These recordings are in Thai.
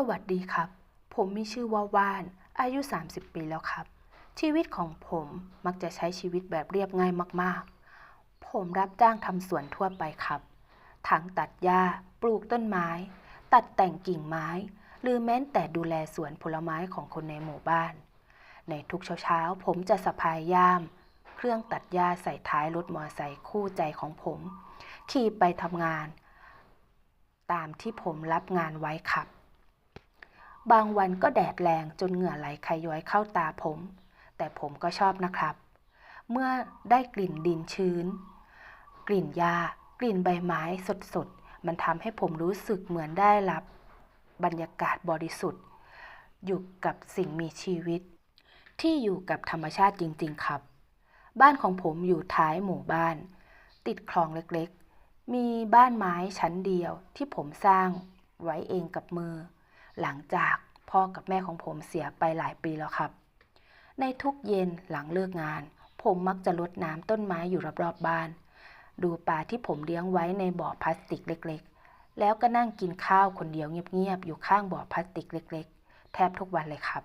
สวัสดีครับ ผมมีชื่อว่าว่าน อายุ 30 ปีแล้วครับ ชีวิตของผมมักจะใช้ชีวิตแบบเรียบง่ายมากๆ ผมรับจ้างทำสวนทั่วไปครับ ทั้งตัดหญ้า ปลูกต้นไม้ ตัดแต่งกิ่งไม้ หรือแม้แต่ดูแลสวนผลไม้ของคนในหมู่บ้าน ในทุกเช้าๆ ผมจะสะพายย่าม เครื่องตัดหญ้าใส่ท้ายรถมอเตอร์ไซค์คู่ใจของผม ขี่ไปทำงาน ตามที่ผมรับงานไว้ครับ บางวันก็แดดแรงจนเหงื่อไหลขย้อยเข้าตาผม แต่ผมก็ชอบนะครับ เมื่อได้กลิ่นดินชื้น กลิ่นหญ้ากลิ่นใบไม้สดๆ มันทำให้ผมรู้สึกเหมือนได้รับบรรยากาศบริสุทธิ์ อยู่กับสิ่งมีชีวิต ที่อยู่กับธรรมชาติจริง ๆ ครับ บ้านของผมอยู่ท้ายหมู่บ้าน ติดคลองเล็กๆ มีบ้านไม้ชั้นเดียวที่ผมสร้างไว้เองกับมือ หลังจากพ่อกับแม่ของผมเสียไปหลายปีแล้วครับ ในทุกเย็นหลังเลิกงาน ผมมักจะรดน้ำต้นไม้อยู่รอบๆบ้าน ดูปลาที่ผมเลี้ยงไว้ในบ่อพลาสติกเล็กๆ แล้วก็นั่งกินข้าวคนเดียวเงียบๆอยู่ข้างบ่อพลาสติกเล็ก ๆ แทบทุกวันเลยครับ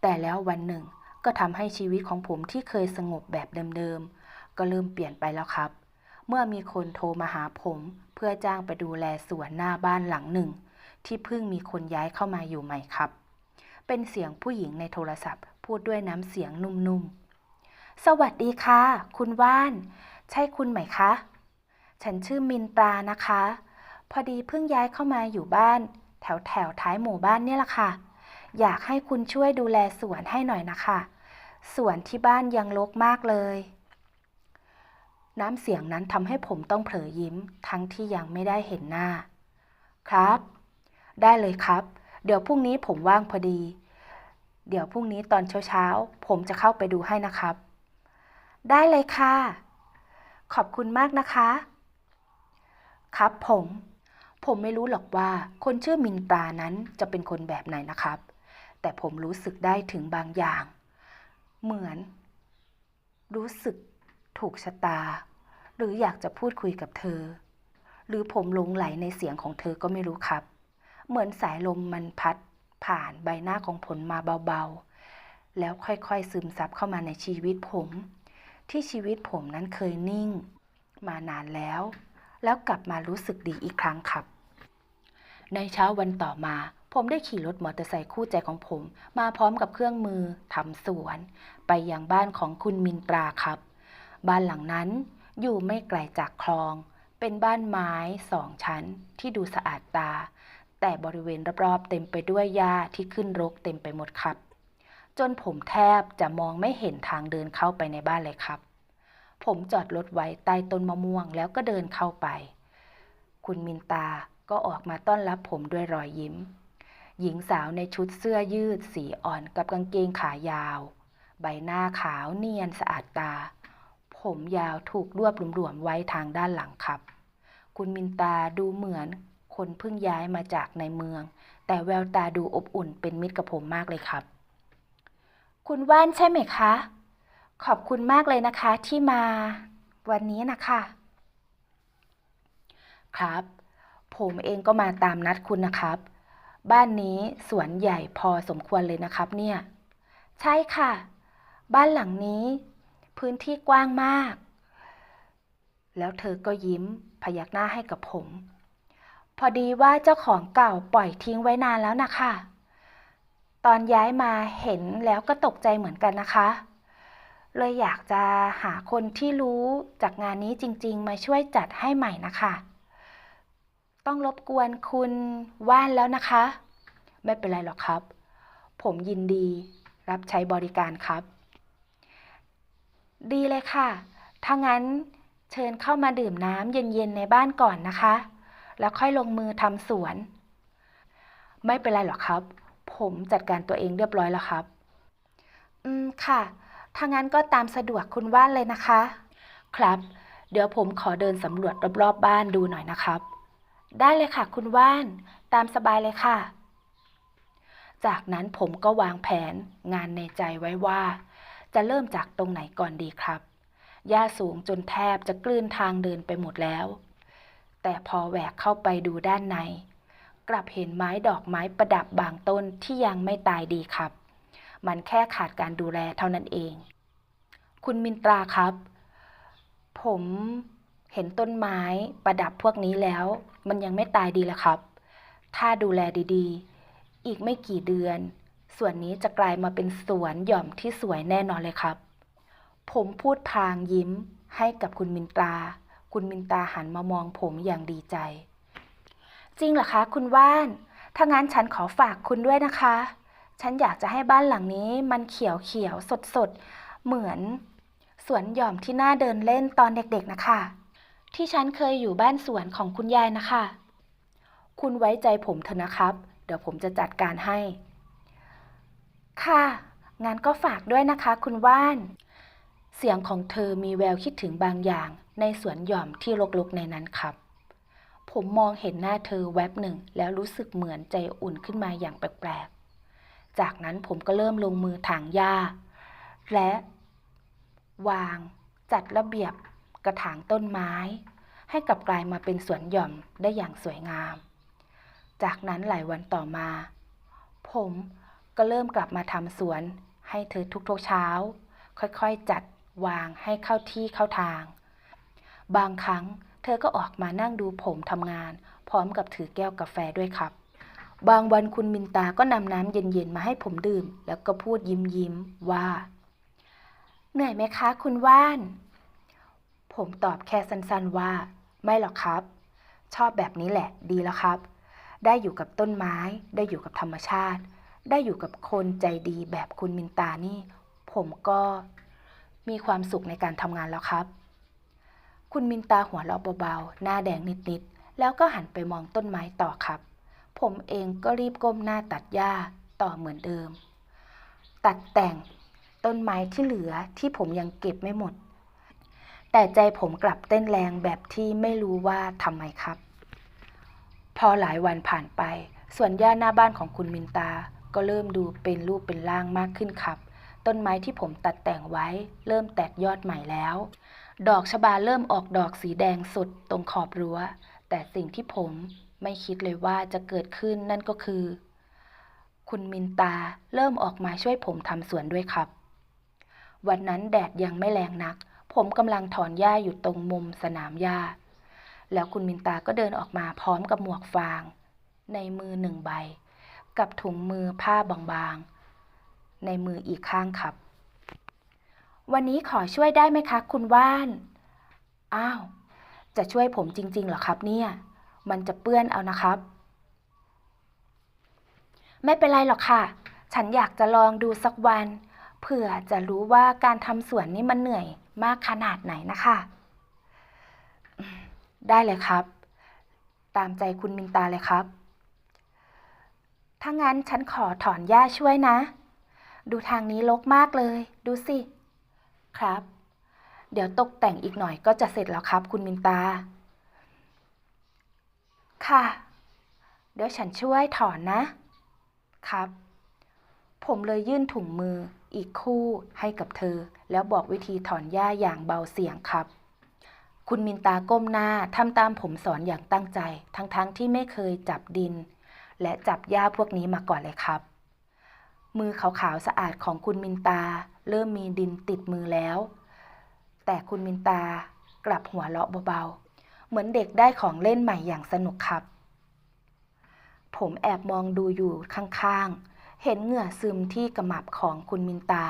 แต่แล้ววันหนึ่งก็ทำให้ชีวิตของผมที่เคยสงบแบบเดิมๆ ก็เริ่มเปลี่ยนไปแล้วครับ เมื่อมีคนโทรมาหาผมเพื่อจ้างไปดูแลสวนหน้าบ้านหลังหนึ่ง ที่เพิ่งมีคนย้ายเข้ามาอยู่ใหม่ครับ เป็นเสียงผู้หญิงในโทรศัพท์ พูดด้วยน้ำเสียงนุ่มๆ สวัสดีค่ะ คุณว่าน ใช่คุณไหมคะ ฉันชื่อมินตรานะคะ พอดีเพิ่งย้ายเข้ามาอยู่บ้าน แถวแถวท้ายหมู่บ้านเนี่ยแหละค่ะ อยากให้คุณช่วยดูแลสวนให้หน่อยนะคะ สวนที่บ้านยังรกมากเลยน้ำเสียงนั้นทำให้ผมต้องเผลอยิ้ม ทั้งที่ยังไม่ได้เห็นหน้า ครับ ได้เลยครับ เดี๋ยวพรุ่งนี้ผมว่างพอดี เดี๋ยวพรุ่งนี้ตอนเช้าๆ ผมจะเข้าไปดูให้นะครับ ได้เลยค่ะ ขอบคุณมากนะคะ ครับผม ผมไม่รู้หรอกว่าคนชื่อมินตานั้นจะเป็นคนแบบไหนนะครับ แต่ผมรู้สึกได้ถึงบางอย่าง เหมือน รู้สึกถูกชะตา หรืออยากจะพูดคุยกับเธอ หรือผมหลงไหลในเสียงของเธอก็ไม่รู้ครับ เหมือนสายลมมันพัดผ่านใบหน้าของผลมาเบาๆ แล้วค่อยๆซึมซับเข้ามาในชีวิตผม ที่ชีวิตผมนั้นเคยนิ่ง มานานแล้ว แล้วกลับมารู้สึกดีอีกครั้งครับ ในเช้าวันต่อมาผมได้ขี่รถมอเตอร์ไซค์คู่ใจของผม มาพร้อมกับเครื่องมือทำสวน ไปยังบ้านของคุณมินตราครับ บ้านหลังนั้นอยู่ไม่ไกลจากคลอง เป็นบ้านไม้สองชั้นที่ดูสะอาดตา แต่บริเวณรอบๆเต็มไปด้วยหญ้าที่ขึ้นรกเต็มไปหมดครับ จนผมแทบจะมองไม่เห็นทางเดินเข้าไปในบ้านเลยครับ ผมจอดรถไว้ใต้ต้นมะม่วงแล้วก็เดินเข้าไป คุณมินตาก็ออกมาต้อนรับผมด้วยรอยยิ้ม หญิงสาวในชุดเสื้อยืดสีอ่อนกับกางเกงขายาว ใบหน้าขาวเนียนสะอาดตา ผมยาวถูกรวบหลวมๆไว้ทางด้านหลังครับ คุณมินตาดูเหมือน คนเพิ่งย้ายมาจากในเมือง แต่แววตาดูอบอุ่นเป็นมิตรกับผมมากเลยครับ คุณว่านใช่ไหมคะ ขอบคุณมากเลยนะคะที่มาวันนี้นะคะ ครับ ผมเองก็มาตามนัดคุณนะครับ บ้านนี้สวนใหญ่พอสมควรเลยนะครับเนี่ย ใช่ค่ะ บ้านหลังนี้ พื้นที่กว้างมาก แล้วเธอก็ยิ้มพยักหน้าให้กับผม พอดีว่าเจ้าของเก่าปล่อยทิ้งไว้นานแล้วนะคะ ตอนย้ายมาเห็นแล้วก็ตกใจเหมือนกันนะคะ เลยอยากจะหาคนที่รู้จากงานนี้จริง ๆ มาช่วยจัดให้ใหม่นะคะ ต้องรบกวนคุณว่านแล้วนะคะ ไม่เป็นไรหรอกครับ ผมยินดีรับใช้บริการครับ ดีเลยค่ะ ถ้างั้นเชิญเข้ามาดื่มน้ำเย็นๆในบ้านก่อนนะคะ แล้วค่อยลงมือทำสวน ไม่เป็นไรหรอกครับ ผมจัดการตัวเองเรียบร้อยแล้วครับ อืมค่ะ ถ้างั้นก็ตามสะดวกคุณว่านเลยนะคะ ครับ เดี๋ยวผมขอเดินสำรวจรอบๆบบ้านดูหน่อยนะครับ ได้เลยค่ะ คุณว่าน ตามสบายเลยค่ะ จากนั้นผมก็วางแผนงานในใจไว้ว่า จะเริ่มจากตรงไหนก่อนดีครับหญ้าสูงจนแทบจะกลืนทางเดินไปหมดแล้ว แต่พอแหวกเข้าไปดูด้านใน กลับเห็นไม้ดอกไม้ประดับบางต้นที่ยังไม่ตายดีครับ มันแค่ขาดการดูแลเท่านั้นเอง คุณมินตราครับ ผมเห็นต้นไม้ประดับพวกนี้แล้ว มันยังไม่ตายดีแล้วครับ ถ้าดูแลดีๆ อีกไม่กี่เดือน ส่วนนี้จะกลายมาเป็นสวนหย่อมที่สวยแน่นอนเลยครับ ผมพูดพางยิ้มให้กับคุณมินตรา คุณมินตาหันมามองผมอย่างดีใจ จริงเหรอคะ คุณว่าน ถ้างั้นฉันขอฝากคุณด้วยนะคะ ฉันอยากจะให้บ้านหลังนี้มันเขียวเขียวสดสดเหมือนสวนหย่อมที่น่าเดินเล่นตอนเด็กๆนะคะ ที่ฉันเคยอยู่บ้านสวนของคุณยายนะคะ คุณไว้ใจผมเถอะนะครับ เดี๋ยวผมจะจัดการให้ ค่ะงั้นก็ฝากด้วยนะคะ คุณว่าน เสียงของเธอมีแววคิดถึงบางอย่างในสวนหย่อมที่รกๆในนั้นครับ ผมมองเห็นหน้าเธอแวบหนึ่งแล้วรู้สึกเหมือนใจอุ่นขึ้นมาอย่างแปลกๆ จากนั้นผมก็เริ่มลงมือถางหญ้า และ วางจัดระเบียบกระถางต้นไม้ ให้กลับกลายมาเป็นสวนหย่อมได้อย่างสวยงาม จากนั้นหลายวันต่อมา ผมก็เริ่มกลับมาทำสวนให้เธอทุกๆเช้า ค่อยๆจัด วางให้เข้าที่เข้าทาง บางครั้งเธอก็ออกมานั่งดูผมทำงาน พร้อมกับถือแก้วกาแฟด้วยครับ บางวันคุณมินตาก็นำน้ำเย็นๆมาให้ผมดื่ม แล้วก็พูดยิ้มๆว่า เหนื่อยไหมคะคุณว่าน ผมตอบแค่สั้นๆว่า ไม่หรอกครับ ชอบแบบนี้แหละดีแล้วครับ ได้อยู่กับต้นไม้ ได้อยู่กับธรรมชาติ ได้อยู่กับคนใจดีแบบคุณมินตานี่ ผมก็ มีความสุขในการทำงานแล้วครับ คุณมินตาหัวเราะเบาๆ หน้าแดงนิดๆ แล้วก็หันไปมองต้นไม้ต่อครับ ผมเองก็รีบก้มหน้าตัดหญ้าต่อเหมือนเดิม ตัดแต่งต้นไม้ที่เหลือที่ผมยังเก็บไม่หมด แต่ใจผมกลับเต้นแรงแบบที่ไม่รู้ว่าทำไมครับ พอหลายวันผ่านไป ส่วนหญ้าหน้าบ้านของคุณมินตาก็เริ่มดูเป็นรูปเป็นร่างมากขึ้นครับ ต้นไม้ที่ผมตัดแต่งไว้ เริ่มแตกยอดใหม่แล้ว ดอกชบาเริ่มออกดอกสีแดงสดตรงขอบรั้ว แต่สิ่งที่ผมไม่คิดเลยว่าจะเกิดขึ้นนั่นก็คือ คุณมินตาเริ่มออกมาช่วยผมทำสวนด้วยครับ วันนั้นแดดยังไม่แรงนัก ผมกำลังถอนหญ้าอยู่ตรงมุมสนามหญ้า แล้วคุณมินตาก็เดินออกมาพร้อมกับหมวกฟาง ในมือหนึ่งใบ กับถุงมือผ้าบางๆ ในมืออีกข้างครับ วันนี้ขอช่วยได้ไหมคะ คุณว่าน อ้าว จะช่วยผมจริงๆเหรอครับเนี่ย มันจะเปื้อนเอานะครับ ไม่เป็นไรหรอกค่ะ ฉันอยากจะลองดูสักวัน เผื่อจะรู้ว่าการทำสวนนี่มันเหนื่อยมากขนาดไหนนะคะ ได้เลยครับ ตามใจคุณมินตาเลยครับ ถ้างั้นฉันขอถอนหญ้าช่วยนะ ดูทางนี้รกมากเลย ดูสิ ครับ เดี๋ยวตกแต่งอีกหน่อยก็จะเสร็จแล้วครับ คุณมินตา ค่ะ เดี๋ยวฉันช่วยถอนนะ ครับ ผมเลยยื่นถุงมืออีกคู่ให้กับเธอ แล้วบอกวิธีถอนหญ้าอย่างเบาเสียงครับคุณมินตาก้มหน้าทำตามผมสอนอย่างตั้งใจ ทั้งๆทที่ไม่เคยจับดิน และจับหญ้าพวกนี้มาก่อนเลยครับ มือขาวๆสะอาดของคุณมินตา เริ่มมีดินติดมือแล้ว แต่คุณมินตากลับหัวเราะเบาๆ เหมือนเด็กได้ของเล่นใหม่อย่างสนุกครับ ผมแอบมองดูอยู่ข้างๆ เห็นเหงื่อซึมที่กระหมับของคุณมินตา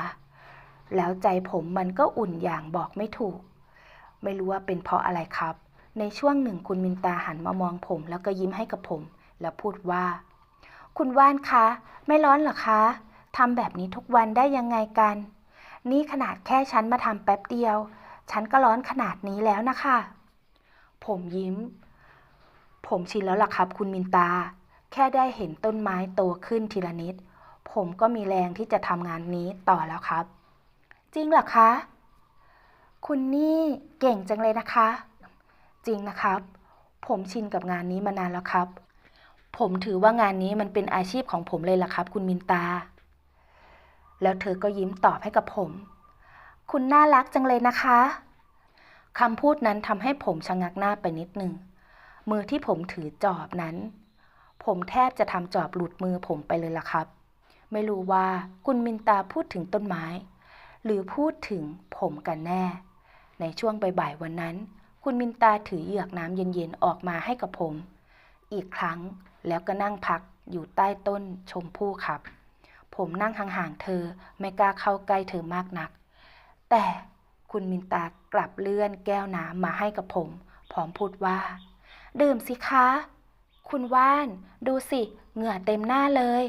แล้วใจผมมันก็อุ่นอย่างบอกไม่ถูก ไม่รู้ว่าเป็นเพราะอะไรครับ ในช่วงหนึ่งคุณมินตาหันมามองผม แล้วก็ยิ้มให้กับผม แล้วพูดว่า คุณว่านคะ ไม่ร้อนหรอคะ ทำแบบนี้ทุกวันได้ยังไงกัน นี่ขนาดแค่ฉันมาทำแป๊บเดียว ฉันก็ร้อนขนาดนี้แล้วนะคะ ผมยิ้ม ผมชินแล้วล่ะครับ คุณมินตา แค่ได้เห็นต้นไม้โตขึ้นทีละนิด ผมก็มีแรงที่จะทำงานนี้ต่อแล้วครับ จริงเหรอคะ คุณนี่เก่งจังเลยนะคะ จริงนะครับ ผมชินกับงานนี้มานานแล้วครับ ผมถือว่างานนี้มันเป็นอาชีพของผมเลยล่ะครับ คุณมินตา แล้วเธอก็ยิ้มตอบให้กับผม คุณน่ารักจังเลยนะคะคำพูดนั้นทำให้ผมชะงักหน้าไปนิดหนึ่ง มือที่ผมถือจอบนั้น ผมแทบจะทำจอบหลุดมือผมไปเลยล่ะครับ ไม่รู้ว่าคุณมินตาพูดถึงต้นไม้ หรือพูดถึงผมกันแน่ ในช่วงบ่ายๆวันนั้น คุณมินตาถือเหยือกน้ำเย็นๆออกมาให้กับผม อีกครั้งแล้วก็นั่งพักอยู่ใต้ต้นชมพู่ครับ ผมนั่งห่างๆเธอไม่กล้าเข้าใกล้เธอมากนัก แต่คุณมินตากลับเลื่อนแก้วน้ำมาให้กับผม พร้อมพูดว่า ดื่มสิคะ คุณว่าน ดูสิ เหงื่อเต็มหน้าเลย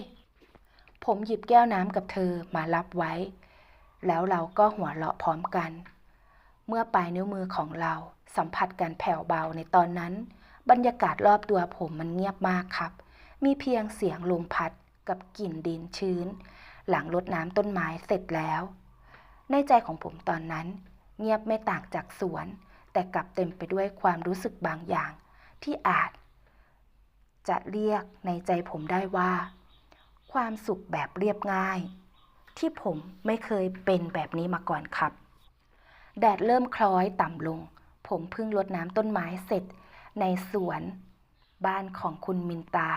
ผมหยิบแก้วน้ำกับเธอมารับไว้ แล้วเราก็หัวเราะพร้อมกัน เมื่อปลายนิ้วมือของเราสัมผัสกันแผ่วเบาในตอนนั้น บรรยากาศรอบตัวผมมันเงียบมากครับ มีเพียงเสียงลมพัด กับกลิ่นดินชื้น หลังรดน้ำต้นไม้เสร็จแล้ว ในใจของผมตอนนั้น เงียบไม่ต่างจากสวน แต่กลับเต็มไปด้วยความรู้สึกบางอย่าง ที่อาจ จะเรียกในใจผมได้ว่า ความสุขแบบเรียบง่าย ที่ผมไม่เคยเป็นแบบนี้มาก่อนครับ แดดเริ่มคล้อยต่ำลง ผมเพิ่งรดน้ำต้นไม้เสร็จในสวน บ้านของคุณมินตา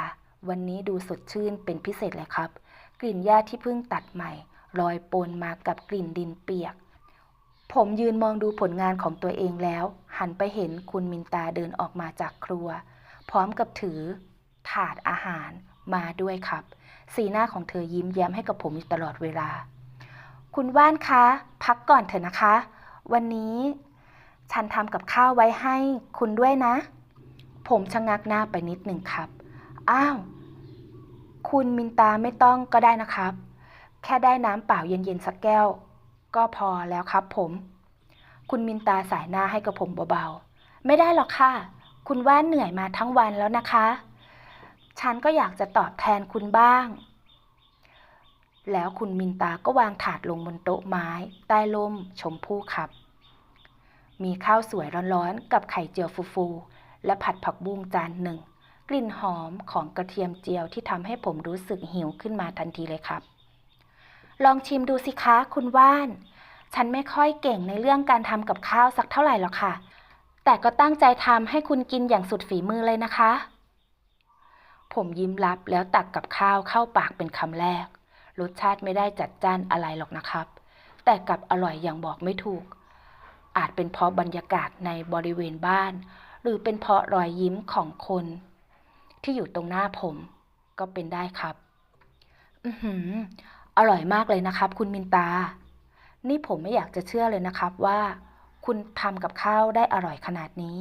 วันนี้ดูสดชื่นเป็นพิเศษเลยครับ กลิ่นหญ้าที่เพิ่งตัดใหม่ลอยปนมากับกลิ่นดินเปียก ผมยืนมองดูผลงานของตัวเองแล้ว หันไปเห็นคุณมินตาเดินออกมาจากครัว พร้อมกับถือ ถาดอาหารมาด้วยครับ สีหน้าของเธอยิ้มแย้มให้กับผมอยู่ตลอดเวลา คุณว่านคะ พักก่อนเถอะนะคะ วันนี้ ฉันทำกับข้าวไว้ให้คุณด้วยนะ ผมชะงักหน้าไปนิดหนึ่งครับ อ้าว คุณมินตาไม่ต้องก็ได้นะครับ แค่ได้น้ำเปล่าเย็นๆสักแก้ว ก็พอแล้วครับผม คุณมินตาสายหน้าให้กับผมเบาๆ ไม่ได้หรอกค่ะ คุณว่านเหนื่อยมาทั้งวันแล้วนะคะ ฉันก็อยากจะตอบแทนคุณบ้าง แล้วคุณมินตาก็วางถาดลงบนโต๊ะไม้ใต้ลมชมพู่ครับ มีข้าวสวยร้อนๆ กับไข่เจียวฟูๆ และผัดผักบุ้งจานหนึ่ง กลิ่นหอมของกระเทียมเจียวที่ทำให้ผมรู้สึกหิวขึ้นมาทันทีเลยครับ ลองชิมดูสิคะคุณว่าน ฉันไม่ค่อยเก่งในเรื่องการทำกับข้าวสักเท่าไหร่หรอกค่ะ แต่ก็ตั้งใจทำให้คุณกินอย่างสุดฝีมือเลยนะคะ ผมยิ้มรับแล้วตักกับข้าวเข้าปากเป็นคำแรก รสชาติไม่ได้จัดจ้านอะไรหรอกนะครับ แต่กลับอร่อยอย่างบอกไม่ถูก อาจเป็นเพราะบรรยากาศในบริเวณบ้าน หรือเป็นเพราะรอยยิ้มของคน ที่อยู่ตรงหน้าผม ก็เป็นได้ครับ อือหือ อร่อยมากเลยนะครับ คุณมินตา นี่ผมไม่อยากจะเชื่อเลยนะครับว่า คุณทำกับข้าวได้อร่อยขนาดนี้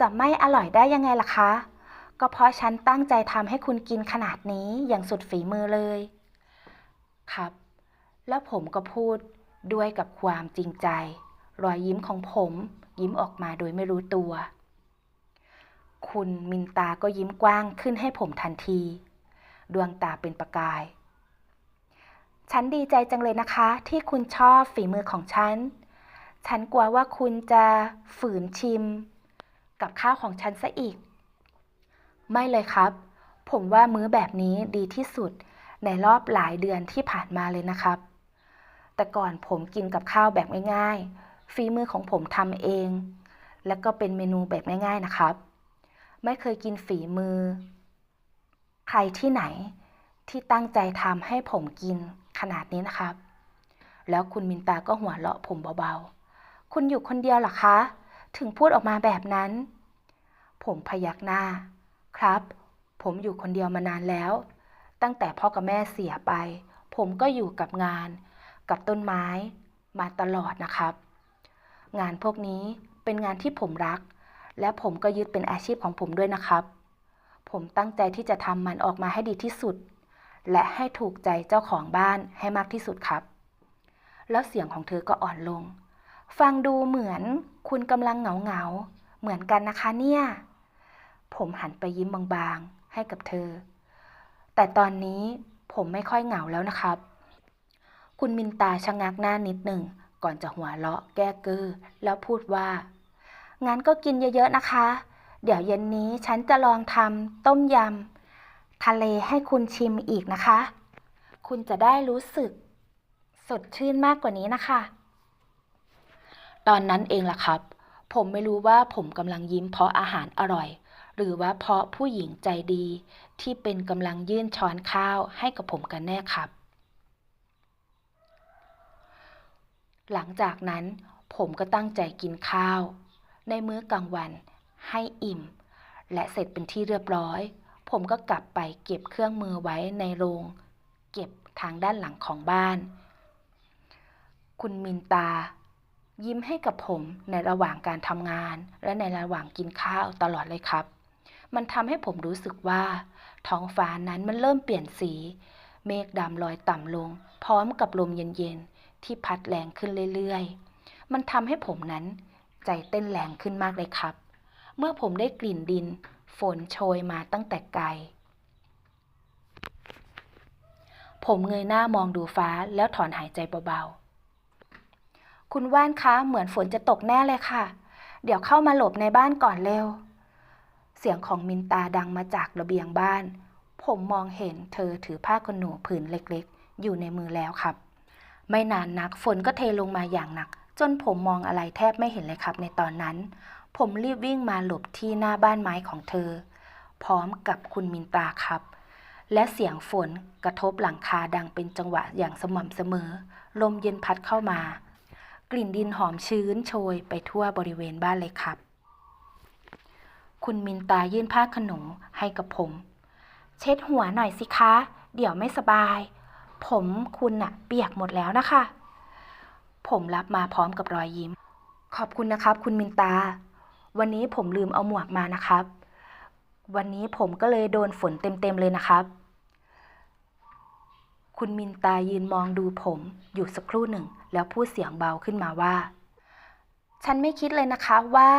จะไม่อร่อยได้ยังไงล่ะคะ ก็เพราะฉันตั้งใจทำให้คุณกินขนาดนี้อย่างสุดฝีมือเลย ครับ แล้วผมก็พูดด้วยกับความจริงใจ รอยยิ้มของผม ยิ้มออกมาโดยไม่รู้ตัว คุณมินตาก็ยิ้มกว้างขึ้นให้ผมทันที ดวงตาเป็นประกาย ฉันดีใจจังเลยนะคะ ที่คุณชอบฝีมือของฉัน ฉันกลัวว่าคุณจะฝืนชิม กับข้าวของฉันซะอีก ไม่เลยครับ ผมว่ามื้อแบบนี้ดีที่สุดในรอบหลายเดือนที่ผ่านมาเลยนะครับ แต่ก่อนผมกินกับข้าวแบบง่ายๆฝีมือของผมทำเอง และก็เป็นเมนูแบบง่ายๆนะครับ ไม่เคยกินฝีมือ ใครที่ไหนที่ตั้งใจทำให้ผมกินขนาดนี้นะครับ แล้วคุณมินตาก็หัวเราะผมเบาๆ คุณอยู่คนเดียวหรอคะ ถึงพูดออกมาแบบนั้น ผมพยักหน้า ครับ ผมอยู่คนเดียวมานานแล้ว ตั้งแต่พ่อกับแม่เสียไป ผมก็อยู่กับงาน กับต้นไม้ มาตลอดนะครับ งานพวกนี้เป็นงานที่ผมรัก และผมก็ยึดเป็นอาชีพของผมด้วยนะครับ ผมตั้งใจที่จะทำมันออกมาให้ดีที่สุด และให้ถูกใจเจ้าของบ้านให้มากที่สุดครับ แล้วเสียงของเธอก็อ่อนลง ฟังดูเหมือนคุณกำลังเหงาเหงาเหมือนกันนะคะเนี่ย ผมหันไปยิ้มบางๆ ให้กับเธอ แต่ตอนนี้ผมไม่ค่อยเหงาแล้วนะครับ คุณมินตาชะงักหน้านิดหนึ่งก่อนจะหัวเราะแก้เก้อแล้วพูดว่า งั้นก็กินเยอะๆนะคะ เดี๋ยวเย็นนี้ฉันจะลองทำต้มยำทะเลให้คุณชิมอีกนะคะ คุณจะได้รู้สึก สดชื่นมากกว่านี้นะคะ ตอนนั้นเองล่ะครับ ผมไม่รู้ว่าผมกำลังยิ้มเพราะอาหารอร่อย หรือว่าเพราะผู้หญิงใจดี ที่เป็นกำลังยื่นช้อนข้าวให้กับผมกันแน่ครับ หลังจากนั้นผมก็ตั้งใจกินข้าว ในมื้อกลางวัน ให้อิ่ม และเสร็จเป็นที่เรียบร้อย ผมก็กลับไปเก็บเครื่องมือไว้ในโรง เก็บทางด้านหลังของบ้าน คุณมินตา ยิ้มให้กับผมในระหว่างการทำงาน และในระหว่างกินข้าวตลอดเลยครับ มันทำให้ผมรู้สึกว่า ท้องฟ้านั้นมันเริ่มเปลี่ยนสี เมฆดำลอยต่ำลง พร้อมกับลมเย็นๆที่พัดแรงขึ้นเรื่อยๆ มันทำให้ผมนั้น ใจเต้นแรงขึ้นมากเลยครับ เมื่อผมได้กลิ่นดิน ฝนโชยมาตั้งแต่ไกล ผมเงยหน้ามองดูฟ้าแล้วถอนหายใจเบาๆ คุณว่านคะ เหมือนฝนจะตกแน่เลยค่ะ เดี๋ยวเข้ามาหลบในบ้านก่อนเร็ว เสียงของมินตาดังมาจากระเบียงบ้าน ผมมองเห็นเธอถือผ้าขนหนูผืนเล็กๆ อยู่ในมือแล้วครับ ไม่นานนักฝนก็เทลงมาอย่างหนัก จนผมมองอะไรแทบไม่เห็นเลยครับในตอนนั้น ผมรีบวิ่งมาหลบที่หน้าบ้านไม้ของเธอ พร้อมกับคุณมินตาครับ และเสียงฝนกระทบหลังคาดังเป็นจังหวะอย่างสม่ำเสมอ ลมเย็นพัดเข้ามา กลิ่นดินหอมชื้นโชยไปทั่วบริเวณบ้านเลยครับ คุณมินตายื่นผ้าขนหนูให้กับผม เช็ดหัวหน่อยสิคะ เดี๋ยวไม่สบาย ผมคุณน่ะ เปียกหมดแล้วนะคะ ผมรับมาพร้อมกับรอยยิ้ม ขอบคุณนะครับ คุณมินตา วันนี้ผมลืมเอาหมวกมานะครับ วันนี้ผมก็เลยโดนฝนเต็มๆเลยนะครับ คุณมินตายืนมองดูผมอยู่สักครู่หนึ่ง แล้วพูดเสียงเบาขึ้นมาว่า ฉันไม่คิดเลยนะคะว่า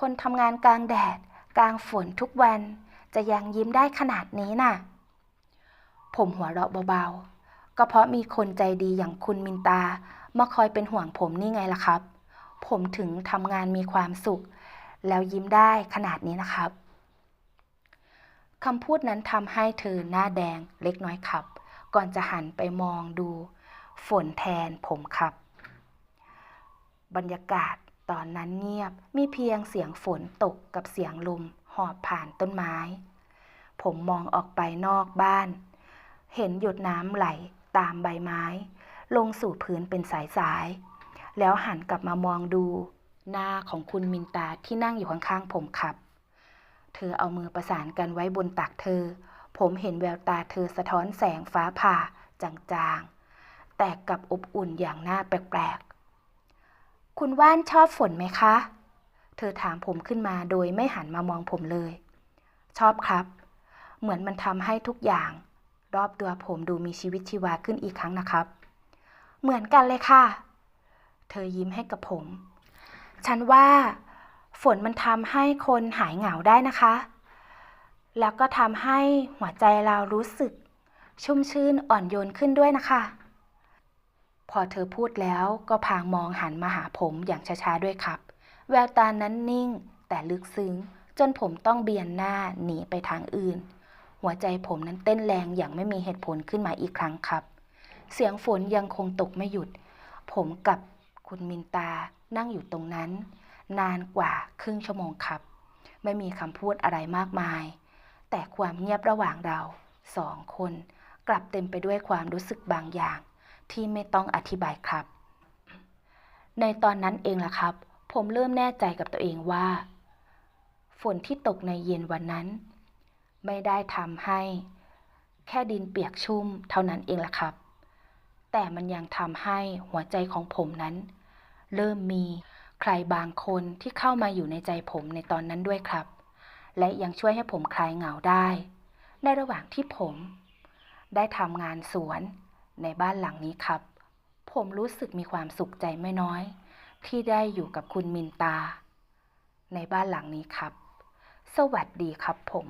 คนทำงานกลางแดด กลางฝนทุกวัน จะยังยิ้มได้ขนาดนี้น่ะ ผมหัวเราะเบาๆก็เพราะมีคนใจดีอย่างคุณมินตา มาคอยเป็นห่วงผมนี่ไงล่ะครับ ผมถึงทำงานมีความสุข แล้วยิ้มได้ขนาดนี้นะครับคำพูดนั้นทำให้เธอหน้าแดงเล็กน้อยครับ ก่อนจะหันไปมองดู ฝนแทนผมครับ บรรยากาศตอนนั้นเงียบมีเพียงเสียงฝนตกกับเสียงลมหอบผ่านต้นไม้ ผมมองออกไปนอกบ้าน เห็นหยดน้ำไหลตามใบไม้ ลงสู่พื้นเป็นสายๆ แล้วหันกลับมามองดูหน้าของคุณมินตาที่นั่งอยู่ข้างๆผมครับ เธอเอามือประสานกันไว้บนตักเธอ ผมเห็นแววตาเธอสะท้อนแสงฟ้าผ่าจางๆ แต่กับอบอุ่นอย่างน่าแปลกๆ คุณว่านชอบฝนไหมคะ เธอถามผมขึ้นมาโดยไม่หันมามองผมเลย ชอบครับ เหมือนมันทำให้ทุกอย่าง รอบตัวผมดูมีชีวิตชีวาขึ้นอีกครั้งนะครับ เหมือนกันเลยค่ะ เธอยิ้มให้กับผม ฉันว่าฝนมันทำให้คนหายเหงาได้นะคะ แล้วก็ทำให้หัวใจเรารู้สึก ชุ่มชื่นอ่อนโยนขึ้นด้วยนะคะ พอเธอพูดแล้วก็พางมองหันมาหาผมอย่างช้าๆด้วยครับ แววตานั้นนิ่งแต่ลึกซึ้งจนผมต้องเบียนหน้าหนีไปทางอื่น หัวใจผมนั้นเต้นแรงอย่างไม่มีเหตุผลขึ้นมาอีกครั้งครับ เสียงฝนยังคงตกไม่หยุด ผมกับคุณมินตานั่งอยู่ตรงนั้น นานกว่าครึ่งชั่วโมงครับ ไม่มีคำพูดอะไรมากมาย แต่ความเงียบระหว่างเราสองคนกลับเต็มไปด้วยความรู้สึกบางอย่าง ที่ไม่ต้องอธิบายครับ ในตอนนั้นเองล่ะครับ ผมเริ่มแน่ใจกับตัวเองว่า ฝนที่ตกในเย็นวันนั้น ไม่ได้ทำให้ แค่ดินเปียกชุ่มเท่านั้นเองล่ะครับ แต่มันยังทำให้หัวใจของผมนั้น เริ่มมีใครบางคนที่เข้ามาอยู่ในใจผมในตอนนั้นด้วยครับ และยังช่วยให้ผมคลายเหงาได้ ในระหว่างที่ผม ได้ทำงานสวนในบ้านหลังนี้ครับ ผมรู้สึกมีความสุขใจไม่น้อย ที่ได้อยู่กับคุณมินตา ในบ้านหลังนี้ครับ สวัสดีครับผม